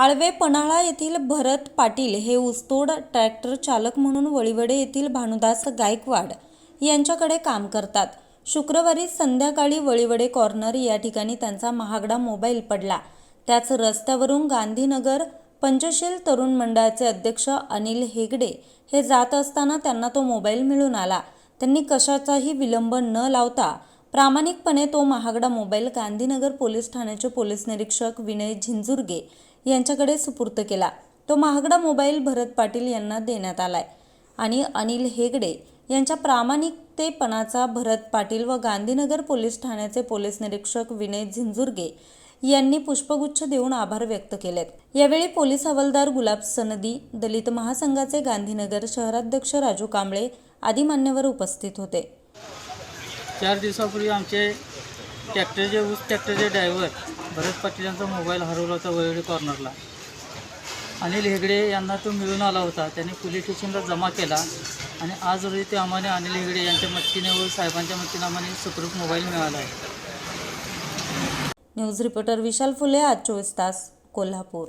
आळवे पन्हाळा येथील भरत पाटील हे ऊसतोड ट्रॅक्टर चालक म्हणून वळीवडे येथील भानुदास गायकवाड यांच्याकडे काम करतात. शुक्रवारी संध्याकाळी वळीवडे कॉर्नर या ठिकाणी त्यांचा महागडा मोबाईल पडला. त्याच रस्त्यावरून गांधीनगर पंचशील तरुण मंडळाचे अध्यक्ष अनिल हेगडे हे जात असताना त्यांना तो मोबाईल मिळून आला. त्यांनी कशाचाही विलंब न लावता प्रामाणिकपणे तो महागडा मोबाईल गांधीनगर पोलीस ठाण्याचे पोलीस निरीक्षक विनय झिंजुर्गे यांच्याकडे सुपूर्त केला. तो महागडा मोबाईल भरत पाटील यांना देण्यात आलाय. आणि अनिल हेगडे यांच्या प्रामाणिकतेपणाचा भरत पाटील व गांधीनगर पोलीस ठाण्याचे पोलीस निरीक्षक विनय झिंजुर्गे यांनी पुष्पगुच्छ देऊन आभार व्यक्त केलेत. यावेळी पोलीस हवालदार गुलाब सनदी दलित महासंघाचे गांधीनगर शहराध्यक्ष राजू कांबळे आदी मान्यवर उपस्थित होते. चार दिवसापूर्वी आमचे ट्रॅक्टरचे ऊस ट्रॅक्टरचे ड्रायव्हर भरत पाटील यांचा मोबाईल हरवला होता वरळी कॉर्नरला अनिल हेगडे यांना तो मिळून आला होता. त्यांनी पोलीस स्टेशनला जमा केला आणि आज रोजी ते आम्हाला अनिल हेगडे यांच्या मदतीने व साहेबांच्या मदतीने आम्हाला सुखरूप मोबाईल मिळाला आहे. न्यूज रिपोर्टर विशाल फुले आज चोवीस तास कोल्हापूर.